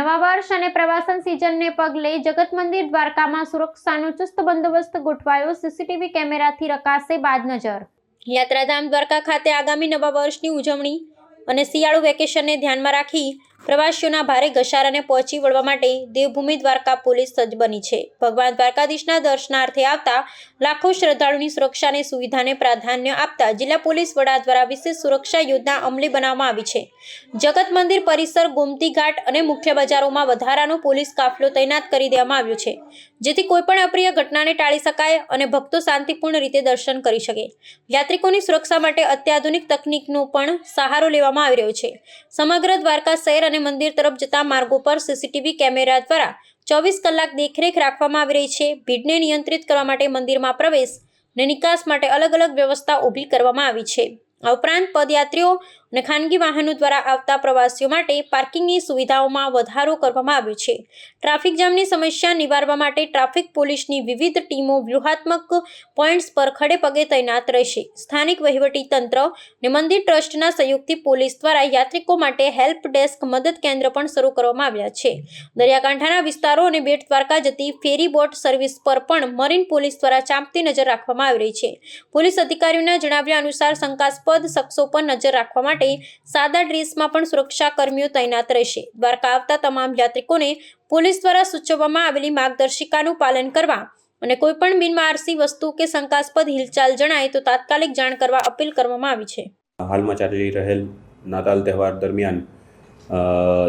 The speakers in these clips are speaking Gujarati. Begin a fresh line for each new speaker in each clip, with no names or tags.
નવા વર્ષ અને પ્રવાસન સિઝનને પગલે જગત મંદિર દ્વારકામાં સુરક્ષાનો ચુસ્ત બંદોબસ્ત ગોઠવાયો. સીસીટીવી કેમેરાથી રખાશે બાદ નજર. યાત્રાધામ દ્વારકા ખાતે આગામી નવા વર્ષની ઉજવણી અને શિયાળુ વેકેશનને ધ્યાનમાં રાખી પ્રવાસીઓના ભારે ઘસારાને પહોંચી વળવા માટે દેવભૂમિ દ્વારકા પોલીસ સજ્જ બની છે. ભગવાન દ્વારકાધીશના દર્શનાર્થે આવતા લાખો શ્રદ્ધાળુની સુરક્ષા સુવિધાને પ્રાધાન્ય આપતા જિલ્લા પોલીસ વડા દ્વારા વિશેષ સુરક્ષા યોજના અમલી બનાવવામાં આવી છે. જગત મંદિર પરિસર, ગોમતી ઘાટ અને મુખ્ય બજારોમાં વધારાનો પોલીસ કાફલો તૈનાત કરી દેવામાં આવ્યો છે. જેથી કોઈપણ અપ્રિય ઘટનાને ટાળી શકાય અને ભક્તો શાંતિપૂર્ણ રીતે દર્શન કરી શકે. યાત્રિકોની સુરક્ષા માટે અત્યાધુનિક તકનીકનો પણ સહારો લેવામાં આવી રહ્યો છે. સમગ્ર દ્વારકા શહેર અને મંદિર તરફ જતા માર્ગો પર સીસીટીવી કેમેરા દ્વારા ચોવીસ કલાક દેખરેખ રાખવામાં આવી રહી છે. ભીડને નિયંત્રિત કરવા માટે મંદિરમાં પ્રવેશ ને નિકાસ માટે અલગ અલગ વ્યવસ્થા ઊભી કરવામાં આવી છે. આ ઉપરાંત પદયાત્રીઓ અને ખાનગી વાહનો દ્વારા આવતા પ્રવાસીઓ માટે પાર્કિંગની સુવિધાઓમાં વધારો કરવામાં આવ્યો છે. ટ્રાફિક જામની સમસ્યા નિવારવા માટે ટ્રાફિક પોલીસની વિવિધ ટીમો વ્યૂહાત્મક પોઈન્ટ્સ પર ખડેપગે તૈનાત રહેશે. સ્થાનિક વહીવટી તંત્ર અને મંદિર ટ્રસ્ટના સહયોગથી પોલીસ દ્વારા યાત્રિકો માટે હેલ્પ ડેસ્ક મદદ કેન્દ્ર પણ શરૂ કરવામાં આવ્યા છે. દરિયાકાંઠાના વિસ્તારો અને બેટ દ્વારકા જતી ફેરી બોટ સર્વિસ પર પણ મરીન પોલીસ દ્વારા ચાંપતી નજર રાખવામાં આવી રહી છે. પોલીસ અધિકારીઓના જણાવ્યા અનુસાર શંકાસ્પદ શખ્સો પર નજર રાખવા માટે સાદા ડ્રેસમાં પણ સુરક્ષા કર્મીઓ તૈનાત રહેશે. દ્વારકા આવતા તમામ યાત્રિકોને પોલીસ દ્વારા સૂચવવામાં આવેલી માર્ગદર્શિકાનું પાલન કરવા અને કોઈપણ બિનમારસી વસ્તુ કે શંકાસ્પદ હિલચાલ જણાય તો તાત્કાલિક જાણ કરવા અપીલ કરવામાં આવી છે.
હાલમાં ચાલી રહેલ નાતાલ તહેવાર દરમિયાન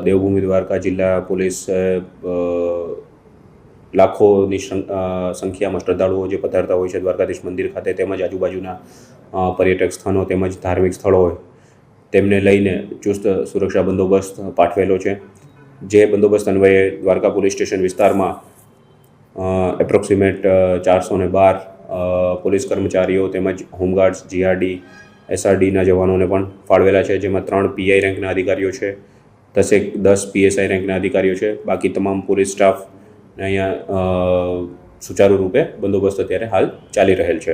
દેવભૂમિ દ્વારકા જિલ્લા પોલીસ લાખોની સંખ્યામાં શ્રદ્ધાળુઓ જે પધારતા હોય છે દ્વારકાધીશ મંદિર ખાતે તેમજ આજુબાજુના પર્યટક સ્થાનો તેમજ ધાર્મિક સ્થળો હોય તેમને લઈને ચુસ્ત સુરક્ષા બંદોબસ્ત પાઠવેલો છે. જે બંદોબસ્ત અન્વયે દ્વારકા પોલીસ સ્ટેશન વિસ્તારમાં એપ્રોક્સિમેટ ચારસો ને બાર પોલીસ કર્મચારીઓ તેમજ હોમગાર્ડ્સ જીઆરડી એસઆરડીના જવાનોને પણ ફાળવેલા છે, જેમાં ત્રણ પીઆઈ રેન્કના અધિકારીઓ છે દસેક દસ પીએસઆઈ રેન્કના અધિકારીઓ છે, બાકી તમામ પોલીસ સ્ટાફ અહીંયા સુચારુ રૂપે બંદોબસ્ત અત્યારે હાલ ચાલી રહેલ છે.